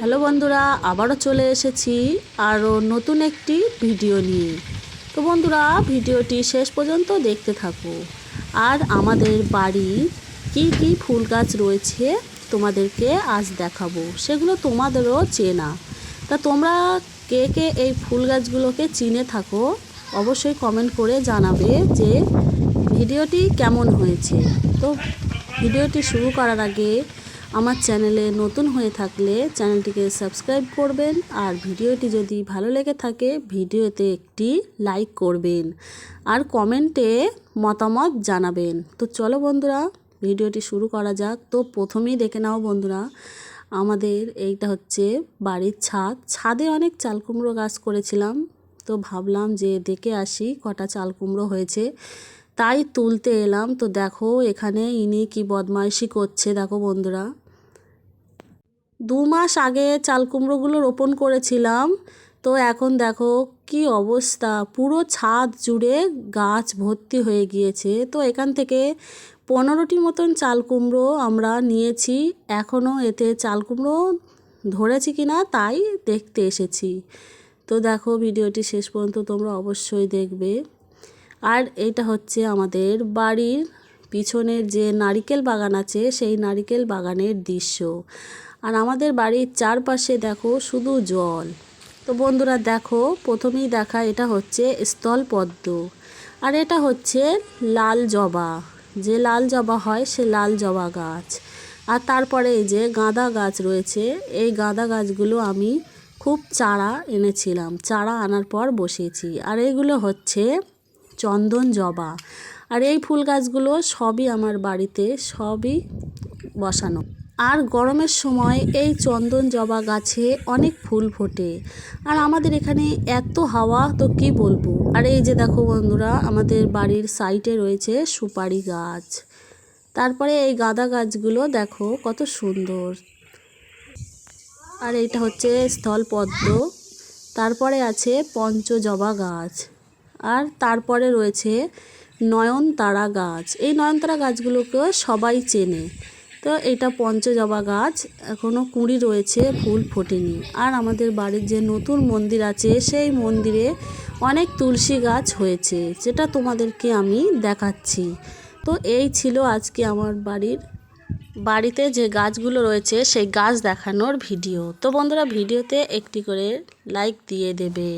Hello বন্ধুরা, আবারও চলে এসেছি আরও নতুন একটি ভিডিও নিয়ে। তো বন্ধুরা, ভিডিওটি শেষ পর্যন্ত দেখতে থাকো। আর আমাদের বাড়ি কি কি ফুল গাছ রয়েছে তোমাদেরকে আজ দেখাবো, সেগুলো তোমাদেরও চেনা। তা তোমরা কে কে এই ফুল গাছগুলোকে চিনে থাকো, অবশ্যই কমেন্ট করে জানাবে যে ভিডিওটি কেমন হয়েছে। তো ভিডিওটি শুরু করার আগে আমার চ্যানেলে নতুন হয়ে থাকলে চ্যানেলটিকে সাবস্ক্রাইব করবেন আর ভিডিওটি যদি ভালো লেগে থাকে, ভিডিওতে একটি লাইক করবেন আর কমেন্টে মতামত জানাবেন। তো চলো বন্ধুরা, ভিডিওটি শুরু করা যাক। তো প্রথমেই দেখে নাও বন্ধুরা, আমাদের এইটা হচ্ছে বাড়ির ছাদ। ছাদে অনেক চাল কুমড়ো গাছ করেছিলাম। তো ভাবলাম যে দেখে আসি কটা চাল কুমড়ো হয়েছে। তাই তুলতে এলাম। তো দেখো এখানে ইনি কি বদমাইশি করছে, দেখো বন্ধুরা। দু মাস আগে চাল কুমড়োগুলো রোপণ করেছিলাম। তো এখন দেখো কি অবস্থা, পুরো ছাদ জুড়ে গাছ ভর্তি হয়ে গিয়েছে। তো এখান থেকে পনেরোটি মতন চাল কুমড়ো আমরা নিয়েছি। এখনও এতে চাল কুমড়ো ধরেছি কি না তাই দেখতে এসেছি। তো দেখো ভিডিওটি শেষ পর্যন্ত তোমরা অবশ্যই দেখবে। আর এটা হচ্ছে আমাদের বাড়ির পিছনের যে নারিকেল বাগান আছে, সেই নারিকেল বাগানের দৃশ্য। আর আমাদের বাড়ির চারপাশে দেখো শুধু জল। তো বন্ধুরা দেখো, প্রথমেই দেখা এটা হচ্ছে স্থলপদ্ম। আর এটা হচ্ছে লাল জবা। যে লাল জবা হয় সে লাল জবা গাছ। আর তারপরে এই যে গাঁদা গাছ রয়েছে, এই গাঁদা গাছগুলো আমি খুব চারা এনেছিলাম। চারা আনার পর বসিয়েছি। আর এইগুলো হচ্ছে চন্দন জবা। আর এই ফুল গাছগুলো সবই আমার বাড়িতে সবই বসানো। আর গরমের সময় এই চন্দন জবা গাছে অনেক ফুল ফোটে। আর আমাদের এখানে এত হাওয়া, তো কি বলব? আর এই যে দেখো বন্ধুরা, আমাদের বাড়ির সাইডে রয়েছে সুপারি গাছ। তারপরে এই গাঁদা গাছগুলো দেখো কত সুন্দর। আর এইটা হচ্ছে স্থলপদ্ম তারপরে আছে পঞ্চজবা গাছ। আর তারপরে রয়েছে নয়নতারা গাছ। এই নয়নতারা গাছগুলোকে সবাই চেনে। তো এটা পঞ্চজবা গাছ। এখনও কুঁড়ি রয়েছে, ফুল ফোটেনি। আর আমাদের বাড়ির যে নতুন মন্দির আছে, সেই মন্দিরে অনেক তুলসী গাছ হয়েছে, যেটা তোমাদেরকে আমি দেখাচ্ছি। তো এই ছিল আজকে আমার বাড়ির, বাড়িতে যে গাছগুলো রয়েছে, সেই গাছ দেখানোর ভিডিও। তো বন্ধুরা, ভিডিওতে একটি করে লাইক দিয়ে দেবে।